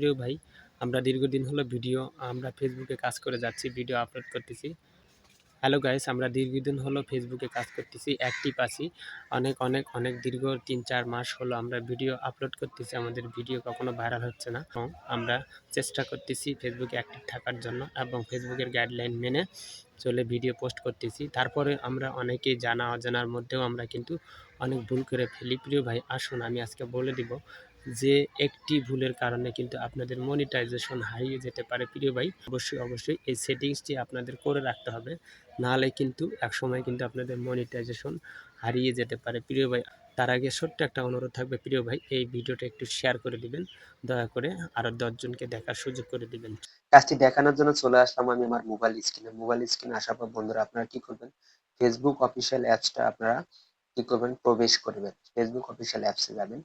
প্রিয় ভাই, আমরা দীর্ঘদিন হলো ভিডিও, আমরা ফেসবুকে কাজ করে যাচ্ছি ভিডিও আপলোড করতেছি। হ্যালো গাইস আমরা দীর্ঘদিন হলো ফেসবুকে কাজ করতেছি অ্যাক্টিভ আছি। অনেক অনেক অনেক দীর্ঘ তিন, চার মাস হলো আমরা ভিডিও আপলোড করতেছি, আমাদের ভিডিও কখনো ভাইরাল হচ্ছে না। এবং আমরা চেষ্টা করতেছি ফেসবুকে অ্যাক্টিভ থাকার জন্য এবং ফেসবুকের গাইডলাইন মেনে চলে ভিডিও পোস্ট করতেছি। তারপরে আমরা অনেকেই জানা অজানার মধ্যেও আমরা কিন্তু অনেক ভুল করে ফেলি। প্রিয় ভাই, আসুন, আমি আজকে বলে দিব যে একটি ভুলের কারণে কিন্তু আপনাদের মনিটাইজেশন হারিয়ে যেতে পারে, প্রিয় ভাই, অবশ্যই অবশ্যই এই সেটিংসটি আপনাদের করে রাখতে হবে। নাহলে কিন্তু একসময় কিন্তু আপনাদের মনিটাইজেশন হারিয়ে যেতে পারে, প্রিয় ভাই। তার আগে ছোট্ট একটা অনুরোধ থাকবে, প্রিয় ভাই, এই ভিডিওটা একটু শেয়ার করে দিবেন। দয়া করে আরও দশজনকে দেখার সুযোগ করে দিবেন। কাজটি দেখানোর জন্য চলে আসলাম আমি আমার মোবাইল স্ক্রিনে মোবাইল স্ক্রিনে আসার পর বন্ধুরা, আপনারা কি করবেন? ফেসবুক অফিসিয়াল অ্যাপসটা আপনারা কি করবেন? প্রবেশ করবেন। ফেসবুক অফিসিয়াল অ্যাপসে যাবেন।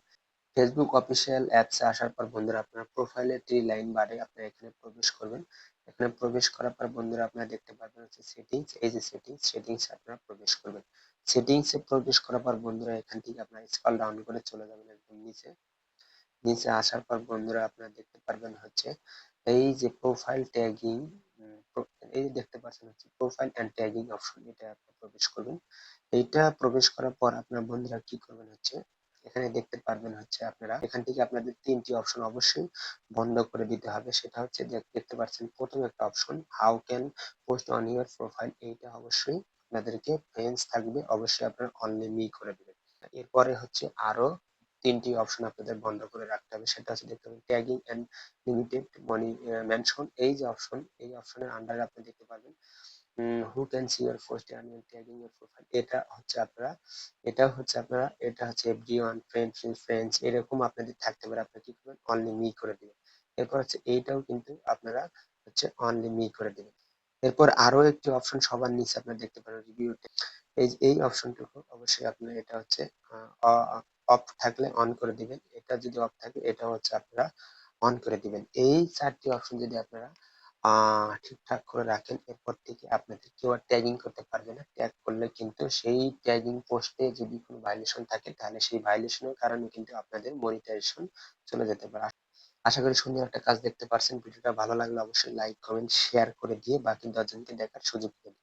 ফেসবুক অফিসিয়াল অ্যাপসে আসার পর বন্ধুরা আপনার প্রোফাইলে থ্রি লাইন বারে আপনারা এখানে প্রবেশ করবেন। এখানে প্রবেশ করার পর বন্ধুরা আপনারা দেখতে পারবেন হচ্ছে সেটিংস এই যে সেটিংস সেটিংস আপনারা প্রবেশ করবেন। সেটিংস প্রবেশ করার পর বন্ধুরা এখান থেকে আপনারা স্ক্রল ডাউন করে চলে যাবেন একদম নিচে। নিচে আসার পর বন্ধুরা আপনারা দেখতে পারবেন হচ্ছে এই যে প্রোফাইল ট্যাগিং এই যে দেখতে পাচ্ছেন হচ্ছে প্রোফাইল এন্ড ট্যাগিং অপশন এটা আপনি প্রবেশ করবেন। এইটা প্রবেশ করার পর আপনার বন্ধুরা কি করবেন হচ্ছে এখানে দেখতে পারবেন হচ্ছে আপনারা, এখান থেকে আপনাদের তিনটি অপশন অবশ্যই বন্ধ করে দিতে হবে। সেটা হচ্ছে দেখ- দেখতে পাচ্ছেন প্রথম একটা option how can post on your profile এইটা অবশ্যই আপনাদেরকে ফ্রেন্ডস থাকবে, অবশ্যই আপনারা অনলি মি করে দিবেন। এরপরে হচ্ছে আরও তিনটি অপশন আপনাদের বন্ধ করে রাখতে হবে, সেটা হচ্ছে দেখতে পাবেন tagging and limited money mention এই যে অপশন এই অপশনের আন্ডারে আপনি দেখতে পাবেন who can see your post and tagging your profile এটা হচ্ছে আপনারা, এটা হচ্ছে আপনারা, এটা হচ্ছে এভরি ওয়ান ফ্রেন্ডস এরকম আপনাদের থাকতে পারে। আপনি কি করবেন? অনলি মি করে দিবেন। এরপর হচ্ছে এইটাও কিন্তু আপনারা হচ্ছে অনলি মি করে দিবেন। এরপর আরও একটি অপশন সবার নিচে আপনারা দেখতে পারেন রিভিউ এই এই অপশনটুকু অবশ্যই আপনার এটা হচ্ছে অফ থাকলে অন করে দিবেন। এটা যদি অফ থাকে এটা হচ্ছে আপনারা অন করে দিবেন। এই চারটি অপশন যদি আপনারা ঠিকঠাক করে রাখেন। এরপর থেকে আপনাদের কেউ আর ট্যাগিং করতে পারবে না। ট্যাগ করলে কিন্তু সেই ট্যাগিং পোস্টে যদি কোনো ভাইলেশন থাকে, তাহলে সেই ভাইলেশনের কারণে কিন্তু আপনাদের মনিটাইজেশন চলে যেতে পারে। আশা করি সুন্দর একটা কাজ দেখতে পারছেন। ভিডিওটা ভালো লাগলে অবশ্যই লাইক কমেন্ট শেয়ার করে দিয়ে বাকি দশজনকে দেখার সুযোগ করে